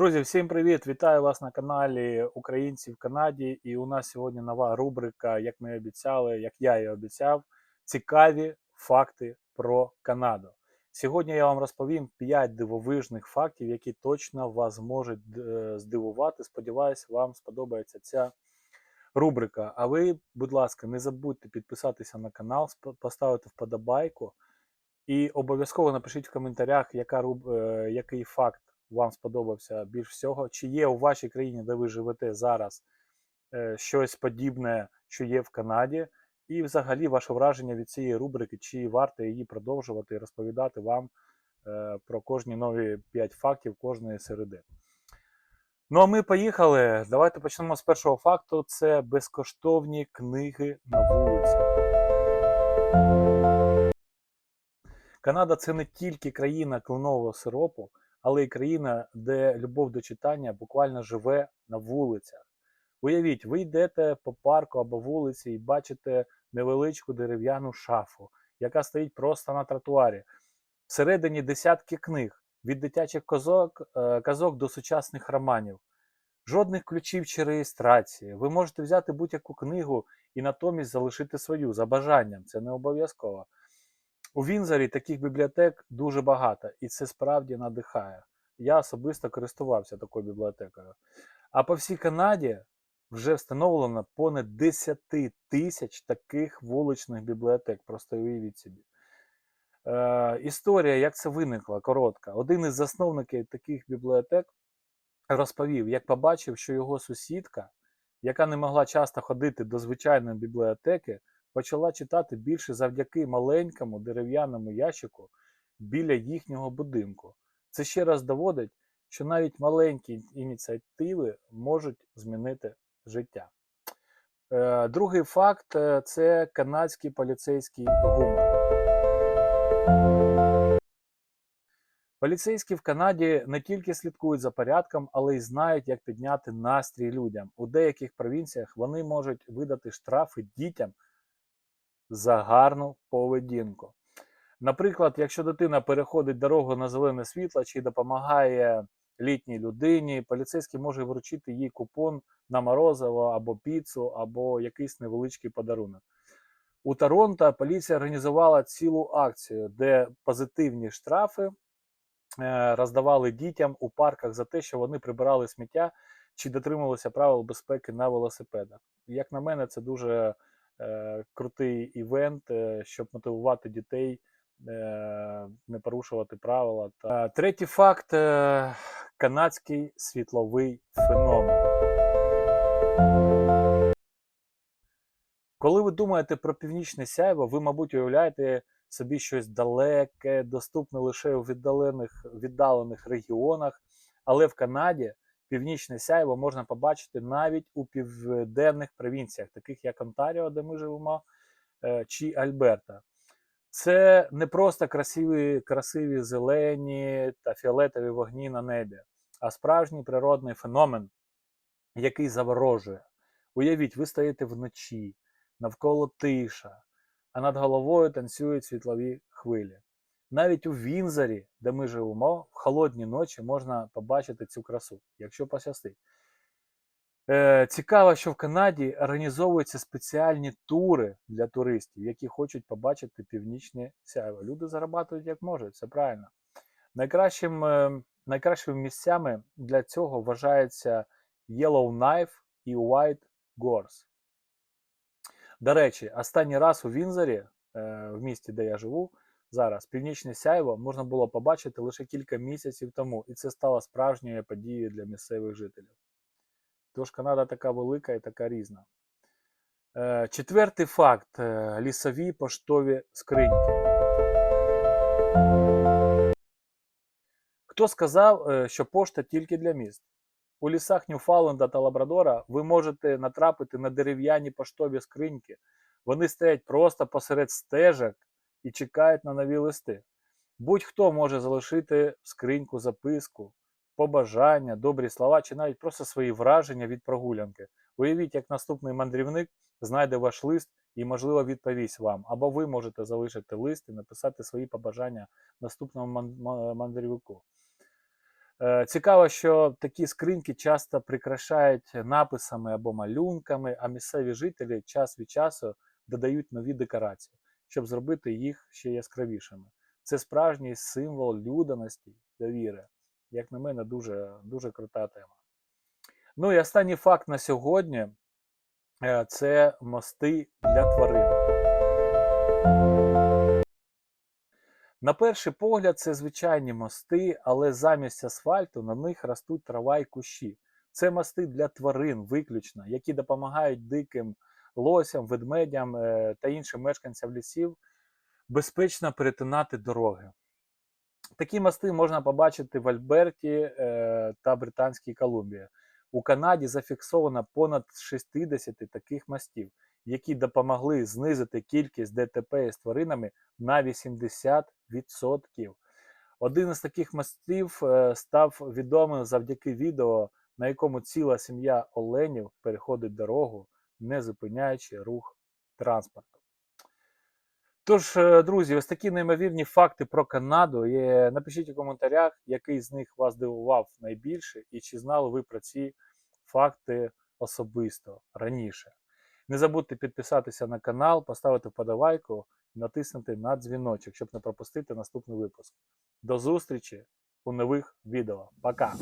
Друзі, всім привіт! Вітаю вас на каналі Українці в Канаді. І у нас сьогодні нова рубрика, як ми обіцяли, як я і обіцяв, цікаві факти про Канаду. Сьогодні я вам розповім 5 дивовижних фактів, які точно вас можуть е, здивувати. Сподіваюсь, вам сподобається ця рубрика. А ви, будь ласка, не забудьте підписатися на канал, поставити вподобайку. І обов'язково напишіть в коментарях, яка, е, який факт вам сподобався більш всього. Чи є у вашій країні, де ви живете зараз, е, щось подібне, що є в Канаді, і взагалі ваше враження від цієї рубрики, чи варто її продовжувати і розповідати вам е, про кожні нові 5 фактів кожної середи. Ну а ми поїхали. Давайте почнемо з першого факту: це безкоштовні книги на вулиці. Канада це не тільки країна кленового сиропу, але й країна, де любов до читання буквально живе на вулицях. Уявіть, ви йдете по парку або вулиці і бачите невеличку дерев'яну шафу, яка стоїть просто на тротуарі. Всередині десятки книг від дитячих казок, е, казок до сучасних романів. Жодних ключів чи реєстрації. Ви можете взяти будь-яку книгу і натомість залишити свою за бажанням. Це не обов'язково. У Вінзорі таких бібліотек дуже багато, і це справді надихає. Я особисто користувався такою бібліотекою. А по всій Канаді вже встановлено понад 10 тисяч таких вуличних бібліотек. Просто уявіть собі. Е, історія, як це виникло, коротка. Один із засновників таких бібліотек розповів, як побачив, що його сусідка, яка не могла часто ходити до звичайної бібліотеки, почала читати більше завдяки маленькому дерев'яному ящику біля їхнього будинку. Це ще раз доводить, що навіть маленькі ініціативи можуть змінити життя. Е, Другий факт е, це канадський поліцейський гумор. Поліцейські в Канаді не тільки слідкують за порядком, але й знають, як підняти настрій людям. У деяких провінціях вони можуть видати штрафи дітям за гарну поведінку. Наприклад, якщо дитина переходить дорогу на зелене світло чи допомагає літній людині, поліцейський може вручити їй купон на морозиво або піцу, або якийсь невеличкий подарунок. У Торонто поліція організувала цілу акцію, де позитивні штрафи е, роздавали дітям у парках за те, що вони прибирали сміття чи дотримувалися правил безпеки на велосипедах. Як на мене, це дуже крутий івент, е, щоб мотивувати дітей е, не порушувати правила. Третій факт е, канадський світловий феномен. Коли ви думаєте про північне сяйво, ви, мабуть, уявляєте собі щось далеке, доступне лише у віддалених, віддалених регіонах, але в Канаді північне сяйво можна побачити навіть у південних провінціях, таких як Онтаріо, де ми живемо, е, чи Альберта. Це не просто красиві, красиві зелені та фіолетові вогні на небі, а справжній природний феномен, який заворожує. Уявіть, ви стоїте вночі, навколо тиша, а над головою танцюють світлові хвилі. Навіть у Вінзорі, де ми живемо, в холодні ночі можна побачити цю красу, якщо пощастить. Е, цікаво, що в Канаді організовуються спеціальні тури для туристів, які хочуть побачити північне сяйво. Люди зарабатують як можуть, це правильно. Найкращим, е, найкращими місцями для цього вважаються Yellowknife і White Gorse. До речі, останній раз у Вінзорі, е, в місті, де я живу, зараз північне сяйво можна було побачити лише кілька місяців тому, і це стало справжньою подією для місцевих жителів. Тож Канада така велика і така різна. Е, Четвертий факт: е, лісові поштові скриньки. Хто сказав, е, що пошта тільки для міст? У лісах Ньюфауленда та Лабрадора ви можете натрапити на дерев'яні поштові скриньки. Вони стоять просто посеред стежок і чекають на нові листи. Будь-хто може залишити в скриньку записку, побажання, добрі слова чи навіть просто свої враження від прогулянки. Уявіть, як наступний мандрівник знайде ваш лист і, можливо, відповість вам. Або ви можете залишити лист і написати свої побажання наступному мандрівнику. Е, Цікаво, що такі скриньки часто прикрашають написами або малюнками, а місцеві жителі час від часу додають нові декорації, щоб зробити їх ще яскравішими. Це справжній символ людяності, довіри. Як на мене, дуже, дуже крута тема. Ну і останній факт на сьогодні е, це мости для тварин. На перший погляд, це звичайні мости, але замість асфальту на них ростуть трава й кущі. Це мости для тварин виключно, які допомагають диким лосям, ведмедям е, та іншим мешканцям лісів безпечно перетинати дороги. Такі мости можна побачити в Альберті е, та Британській Колумбії. У Канаді зафіксовано понад 60 таких мостів, які допомогли знизити кількість ДТП з тваринами на 80%. Один із таких мостів е, став відомим завдяки відео, на якому ціла сім'я оленів переходить дорогу, не зупиняючи рух транспорту. Тож, е, друзі, ось такі неймовірні факти про Канаду. Напишіть у коментарях, який з них вас дивував найбільше, і чи знали ви про ці факти особисто раніше. Не забудьте підписатися на канал, поставити вподобайку і натиснути на дзвіночок, щоб не пропустити наступний випуск. До зустрічі у нових відео. Пока!